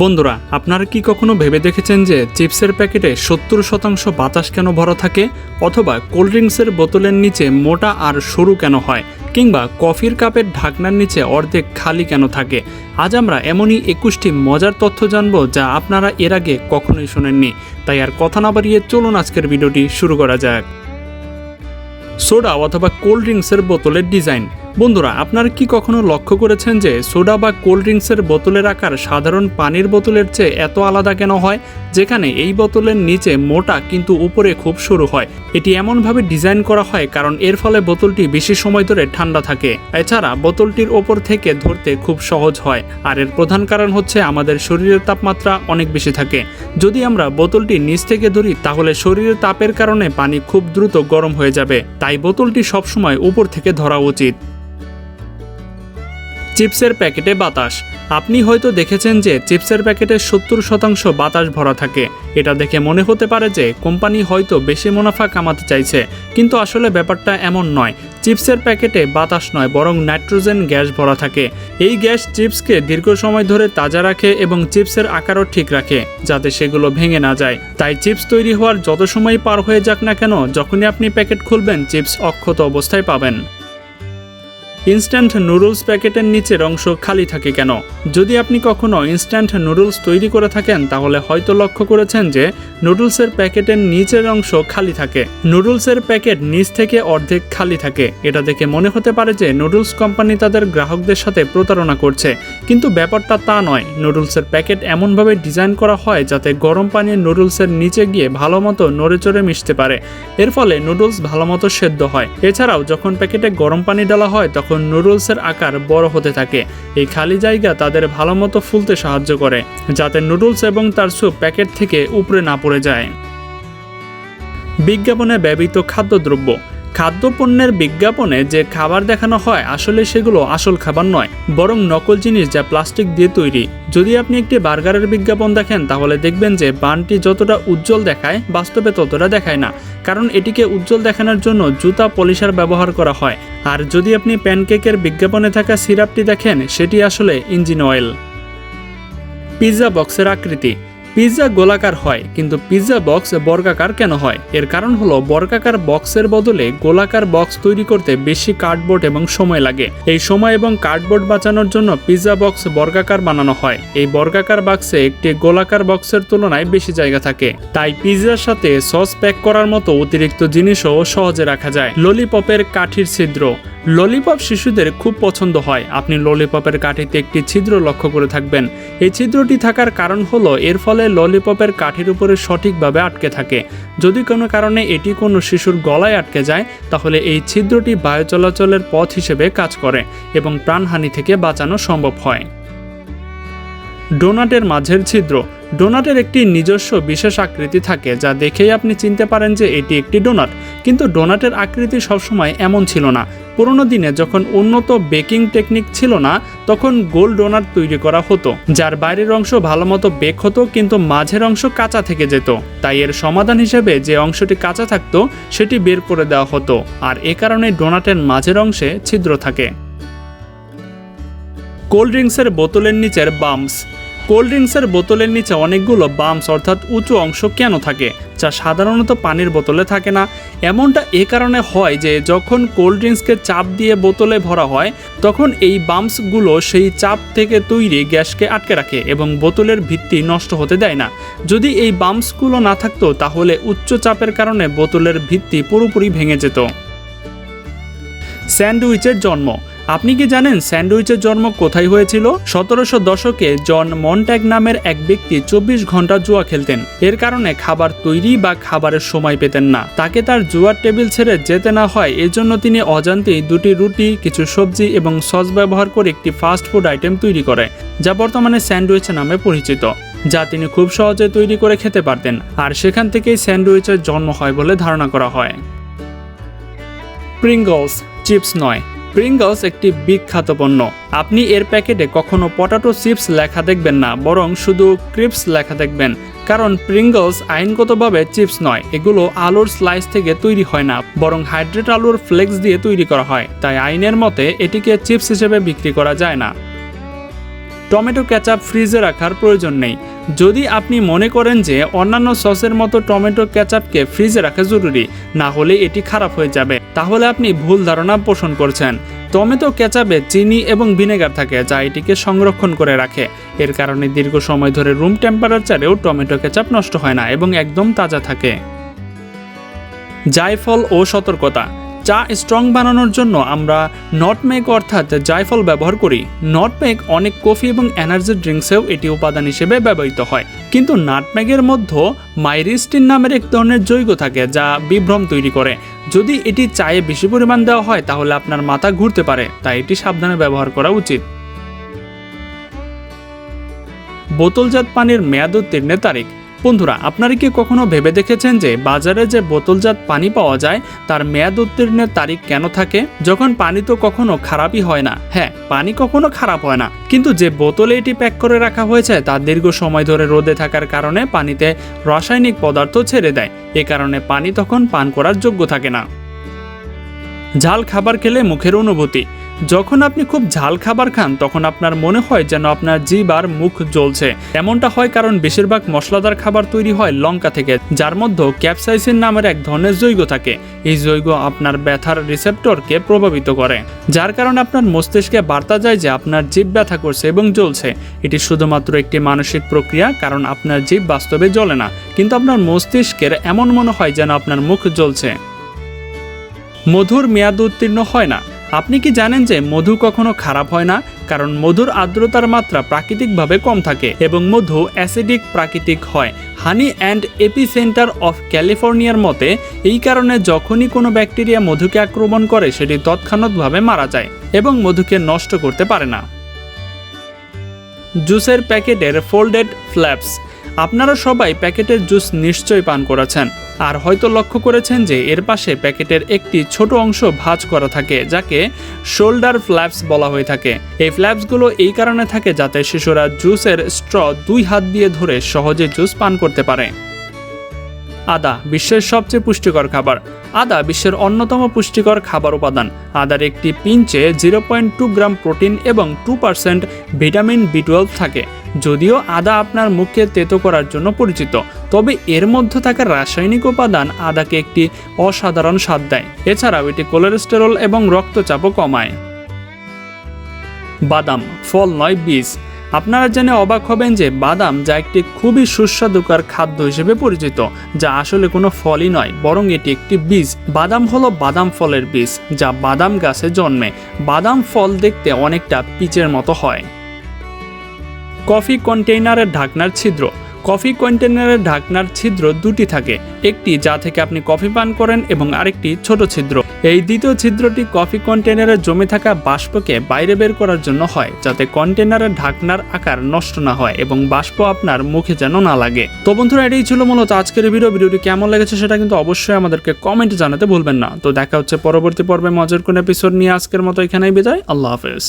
বন্ধুরা, আপনারা কি কখনো ভেবে দেখেছেন যে চিপসের প্যাকেটে সত্তর শতাংশ বাতাস কেন ভরা থাকে? অথবা কোল্ড ড্রিঙ্কসের বোতলের নিচে মোটা আর সরু কেন হয়? কিংবা কফির কাপের ঢাকনার নিচে অর্ধেক খালি কেন থাকে? আজ আমরা এমনই একুশটি মজার তথ্য জানব যা আপনারা এর আগে কখনোই শোনেননি। তাই আর কথা না বাড়িয়ে চলুন আজকের ভিডিওটি শুরু করা যাক। সোডা অথবা কোল্ড ড্রিঙ্কসের বোতলের ডিজাইন। বন্ধুরা, আপনারা কি কখনো লক্ষ্য করেছেন যে সোডা বা কোল্ড ড্রিঙ্কসের বোতলের আকার সাধারণ পানির বোতলের চেয়ে এত আলাদা কেন হয়? যেখানে এই বোতলের নিচে মোটা কিন্তু উপরে খুব সরু হয়। এটি এমনভাবে ডিজাইন করা হয় কারণ এর ফলে বোতলটি বেশি সময় ধরে ঠান্ডা থাকে। এছাড়া বোতলটির ওপর থেকে ধরতে খুব সহজ হয়। আর এর প্রধান কারণ হচ্ছে আমাদের শরীরের তাপমাত্রা অনেক বেশি থাকে। যদি আমরা বোতলটি নিচ থেকে ধরি, তাহলে শরীরের তাপের কারণে পানি খুব দ্রুত গরম হয়ে যাবে। তাই বোতলটি সবসময় উপর থেকে ধরা উচিত। চিপসের প্যাকেটে বাতাস। আপনি হয়তো দেখেছেন যে চিপসের প্যাকেটে সত্তর শতাংশ বাতাস ভরা থাকে। এটা দেখে মনে হতে পারে যে কোম্পানি হয়তো বেশি মুনাফা কামাতে চাইছে। কিন্তু আসলে ব্যাপারটা এমন নয়। চিপসের প্যাকেটে বাতাস নয়, বরং নাইট্রোজেন গ্যাস ভরা থাকে। এই গ্যাস চিপসকে দীর্ঘ সময় ধরে তাজা রাখে এবং চিপসের আকারও ঠিক রাখে, যাতে সেগুলো ভেঙে না যায়। তাই চিপস তৈরি হওয়ার যত সময় পার হয়ে যাক না কেন, যখনই আপনি প্যাকেট খুলবেন, চিপস অক্ষত অবস্থায় পাবেন। ইনস্ট্যান্ট নুডলস প্যাকেটের নিচের অংশ খালি থাকে কেন? যদি আপনি কখনো ইনস্ট্যান্ট নুডলস তৈরি করে থাকেন, তাহলে হয়তো লক্ষ্য করেছেন যে নুডলসের প্যাকেটের নিচের অংশ খালি থাকে। নুডলসের প্যাকেট নিচ থেকে অর্ধেক খালি থাকে। এটা দেখে মনে হতে পারে যে নুডলস কোম্পানি তাদের গ্রাহকদের সাথে প্রতারণা করছে। কিন্তু ব্যাপারটা তা নয়। নুডলসের প্যাকেট এমনভাবে ডিজাইন করা হয় যাতে গরম পানি নুডলসের নিচে গিয়ে ভালো মতো নড়ে চড়ে মিশতে পারে। এর ফলে নুডলস ভালো মতো সেদ্ধ হয়। এছাড়াও যখন প্যাকেটে গরম পানি ডালা হয়, তখন তখন নুডলসের আকার বড় হতে থাকে, এই খালি জায়গা তাদের ভালো মতো ফুলতে সাহায্য করে, যাতে নুডলস এবং তার স্যুপ প্যাকেট থেকে উপরে না পড়ে যায়। বিজ্ঞাপনে ব্যবহৃত খাদ্যদ্রব্য খাদ্যপণ্যের বিজ্ঞাপনে যে খাবার দেখানো হয়, আসলে সেগুলো আসল খাবার নয়, বরং নকল জিনিস যা প্লাস্টিক দিয়ে তৈরি। যদি আপনি একটি বার্গারের বিজ্ঞাপন দেখেন, তাহলে দেখবেন যে বানটি যতটা উজ্জ্বল দেখায়, বাস্তবে ততটা দেখায় না, কারণ এটিকে উজ্জ্বল দেখানোর জন্য জুতা পলিশার ব্যবহার করা হয়। আর যদি আপনি প্যানকেকের বিজ্ঞাপনে থাকা সিরাপটি দেখেন, সেটি আসলে ইঞ্জিন অয়েল। পিৎজা বক্সের আকৃতি। পিৎজা গোলাকার হয়, কিন্তু পিৎজা বক্স বর্গাকার কেন হয়? এর কারণ হলো বর্গাকার বক্সের বদলে গোলাকার বক্স তৈরি করতে বেশি কার্ডবোর্ড এবং সময় লাগে। এই সময় এবং কার্ডবোর্ড বাঁচানোর জন্য পিৎজা বক্স বর্গাকার বানানো হয়। এই বর্গাকার বাক্সে একটি গোলাকার বক্সের তুলনায় বেশি জায়গা থাকে। তাই পিৎজার সাথে সস প্যাক করার মতো অতিরিক্ত জিনিসও সহজে রাখা যায়। ললিপপের কাঠির ছিদ্র। ললিপপ শিশুদের খুব পছন্দ হয়। আপনি ললিপপের কাঠিতে একটি ছিদ্র লক্ষ্য করে থাকবেন। এই ছিদ্রটি থাকার কারণ হলো এর ফলে ললিপপের কাঠির উপরে সঠিকভাবে আটকে থাকে। যদি কোনো কারণে এটি কোনো শিশুর গলায় আটকে যায়, তাহলে এই ছিদ্রটি বায়ু চলাচলের পথ হিসেবে কাজ করে এবং প্রাণহানি থেকে বাঁচানো সম্ভব হয়। ডোনাটের মাঝের ছিদ্র। ডোনাটের একটি নিজস্ব বিশেষ আকৃতি থাকে, যা দেখেই আপনি চিনতে পারেন যে এটি একটি ডোনাট। কিন্তু ডোনাটের আকৃতি সবসময় এমন ছিল না। পুরোনো দিনে যখন উন্নত বেকিং টেকনিক ছিল না, তখন গোল ডোনাট তৈরি করা হতো, যার বাইরের অংশ ভালো মতো বেক হতো, কিন্তু মাঝের অংশ কাঁচা থেকে যেত। তাই এর সমাধান হিসেবে যে অংশটি কাঁচা থাকতো, সেটি বের করে দেওয়া হতো, আর এ কারণে ডোনাটের মাঝের অংশে ছিদ্র থাকে। কোল্ড ড্রিঙ্কসের বোতলের নিচের বাম্পস কোল্ড ড্রিঙ্কসের বোতলের নিচে অনেকগুলো বাম্পস অর্থাৎ উঁচু অংশ কেন থাকে? যা সাধারণত পানির বোতলে থাকে না। এমনটা এ কারণে হয় যে যখন কোল্ড ড্রিঙ্কসকে চাপ দিয়ে বোতলে ভরা হয়, তখন এই বাম্পসগুলো সেই চাপ থেকে তৈরি গ্যাসকে আটকে রাখে এবং বোতলের ভিত্তি নষ্ট হতে দেয় না। যদি এই বাম্পসগুলো না থাকতো, তাহলে উচ্চ চাপের কারণে বোতলের ভিত্তি পুরোপুরি ভেঙে যেত। স্যান্ডউইচের জন্ম আপনি কি জানেন স্যান্ডউইচের জন্ম কোথায় হয়েছিল? সতেরোশো দশকে জন মন্ট্যাগ নামের এক ব্যক্তি চব্বিশ ঘণ্টা জুয়া খেলতেন। এর কারণে খাবার তৈরি বা খাবারের সময় পেতেন না। তাকে তার জুয়ার টেবিল ছেড়ে যেতে না হয়, এজন্য তিনি অজান্তেই দুটি রুটি, কিছু সবজি এবং সস ব্যবহার করে একটি ফাস্ট ফুড আইটেম তৈরি করে, যা বর্তমানে স্যান্ডউইচ নামে পরিচিত, যা তিনি খুব সহজে তৈরি করে খেতে পারতেন, আর সেখান থেকেই স্যান্ডউইচের জন্ম হয় বলে ধারণা করা হয়। প্রিঙ্গলস চিপস নয়। প্রিঙ্গলস একটি বিখ্যাত পণ্য। আপনি এর প্যাকেটে কখনো পটাটো চিপস লেখা দেখবেন না, বরং শুধু ক্রিপস লেখা দেখবেন। কারণ প্রিঙ্গলস আইনগতভাবে চিপস নয়, এগুলো আলুর স্লাইস থেকে তৈরি হয় না, বরং হাইড্রেট আলুর ফ্লেক্স দিয়ে তৈরি করা হয়। তাই আইনের মতে, এটিকে চিপস হিসেবে বিক্রি করা যায় না। টমেটো কেচাপ ফ্রিজে রাখার প্রয়োজন নেই। যদি আপনি মনে করেন যে অন্যান্য সসের মতো টমেটো কেচাপকে ফ্রিজে রাখা জরুরি, না হলে এটি খারাপ হয়ে যাবে। তাহলে আপনি ভুল ধারণা পোষণ করছেন। টমেটো, কেচাপে চিনি এবং ভিনেগার থাকে, যা এটিকে সংরক্ষণ করে রাখে। এর কারণে দীর্ঘ সময় ধরে রুম টেম্পারেচারেও টমেটো, কেচাপ নষ্ট হয় না এবং একদম তাজা থাকে। জায়ফল ও সতর্কতা। চা স্ট্রং বানানোর জন্য আমরা নটমেক অর্থাৎ জায়ফল ব্যবহার করি। নটমেক অনেক কফি এবং এনার্জি ড্রিঙ্কসেও এটি উপাদান হিসেবে ব্যবহৃত হয়। কিন্তু নাটমেগের মধ্যে মাইরিস্টিন নামের এক ধরনের যৌগ থাকে যা বিভ্রম তৈরি করে। যদি এটি চায়ে বেশি পরিমাণ দেওয়া হয় তাহলে আপনার মাথা ঘুরতে পারে, তাই এটি সাবধানে ব্যবহার করা উচিত। বোতলজাত পানির মেয়াদ উত্তীর্ণের তারিখ। বন্ধুরা, আপনারা কি কখনো ভেবে দেখেছেন যে বাজারে যে বোতলজাত পানি পাওয়া যায়, তার মেয়াদ উত্তীর্ণের তারিখ কেন থাকে? যখন পানি তো কখনো খারাপই হয় না হ্যাঁ পানি কখনো খারাপ হয় না। কিন্তু যে বোতলে এটি প্যাক করে রাখা হয়েছে, তা দীর্ঘ সময় ধরে রোদে থাকার কারণে পানিতে রাসায়নিক পদার্থ ছেড়ে দেয়। এ কারণে পানি তখন পান করার যোগ্য থাকে না। ঝাল খাবার খেলে মুখের অনুভূতি। যখন আপনি খুব ঝাল খাবার খান, তখন আপনার মনে হয় যেন আপনার জিভ আর মুখ জ্বলছে। এমনটা হয় কারণ বেশিরভাগ মশলাদার খাবার তৈরি হয় লঙ্কা থেকে, যার মধ্যে ক্যাপসাইসিন নামের এক ধরনের জৈব থাকে। এই জৈব আপনার ব্যথার রিসেপ্টরকে প্রভাবিত করে, যার কারণে আপনার মস্তিষ্কে বার্তা যায় যে আপনার জিভ ব্যথা করছে এবং জ্বলছে। এটি শুধুমাত্র একটি মানসিক প্রক্রিয়া, কারণ আপনার জিভ বাস্তবে জ্বলে না, কিন্তু আপনার মস্তিষ্কের এমন মনে হয় যেন আপনার মুখ জ্বলছে। মধুর মেয়াদ উত্তীর্ণ হয় না। আপনি কি জানেন যে মধু কখনো খারাপ হয় না? কারণ মধুর আর্দ্রতার মাত্রা প্রাকৃতিকভাবে কম থাকে এবং মধু অ্যাসিডিক প্রাকৃতিক হয়। Honey and api center of ক্যালিফোর্নিয়ার মতে, এই কারণে যখনই কোনো ব্যাকটেরিয়া মধুকে আক্রমণ করে, সেটি তৎক্ষণাৎভাবে মারা যায় এবং মধুকে নষ্ট করতে পারে না। জুসের প্যাকেটের ফোল্ডেড ফ্ল্যাপস আপনারা সবাই প্যাকেটের জুস নিশ্চয়ই পান করেছেন। আর হয়তো লক্ষ্য করেছেন যে এর পাশে প্যাকেটের একটি ছোট অংশ ভাঁজ করা থাকে, যাকে শোল্ডার ফ্ল্যাপস বলা হয়ে থাকে। এই ফ্ল্যাপসগুলো এই কারণে থাকে যাতে শিশুরা জুসের স্ট্র দুই হাত দিয়ে ধরে সহজে জুস পান করতে পারে। আদা, বিশ্বের সবচেয়ে পুষ্টিকর খাবার। আদা বিশ্বের অন্যতম পুষ্টিকর খাবার উপাদান। আদার একটি পিঞ্চে zero point two gram protein এবং two percent vitamin B twelve থাকে। যদিও আদা আপনার মুখকে তেতো করার জন্য পরিচিত, তবে এর মধ্যে থাকা রাসায়নিক উপাদান আদাকে একটি অসাধারণ স্বাদ দেয়। এছাড়াও এটি কোলেস্টেরল এবং রক্তচাপও কমায়। বাদাম, ফল নয়, বীজ। আপনারা জেনে অবাক হবেন যে বাদাম যা একটি খুবই সুস্বাদুকর খাদ্য হিসেবে পরিচিত, যা আসলে কোনো ফলই নয়, বরং এটি একটি বীজ। বাদাম হলো বাদাম ফলের বীজ, যা বাদাম গাছে জন্মে। বাদাম ফল দেখতে অনেকটা পিচের মতো হয়। কফি কন্টেইনারের ঢাকনার ছিদ্র। কফি কন্টেইনারের ঢাকনার ছিদ্র দুটি থাকে, একটি যা থেকে আপনি কফি পান করেন এবং আরেকটি ছোট ছিদ্র। এই দ্বিতীয় ছিদ্রটি কফি কন্টেইনারে জমে থাকা বাষ্পকে বাইরে বের করার জন্য হয়, যাতে কন্টেইনারের ঢাকনার আকার নষ্ট না হয় এবং বাষ্প আপনার মুখে যেন না লাগে। তো বন্ধুরা, এটাই ছিল মূলত আজকের ভিডিও। ভিডিওটি কেমন লেগেছে সেটা কিন্তু অবশ্যই আমাদেরকে কমেন্টে জানাতে ভুলবেন না। তো দেখা হচ্ছে পরবর্তী পর্বে মজার কোন এপিসোড নিয়ে। আজকের মতো এখানেই বিদায়। আল্লাহ হাফেজ।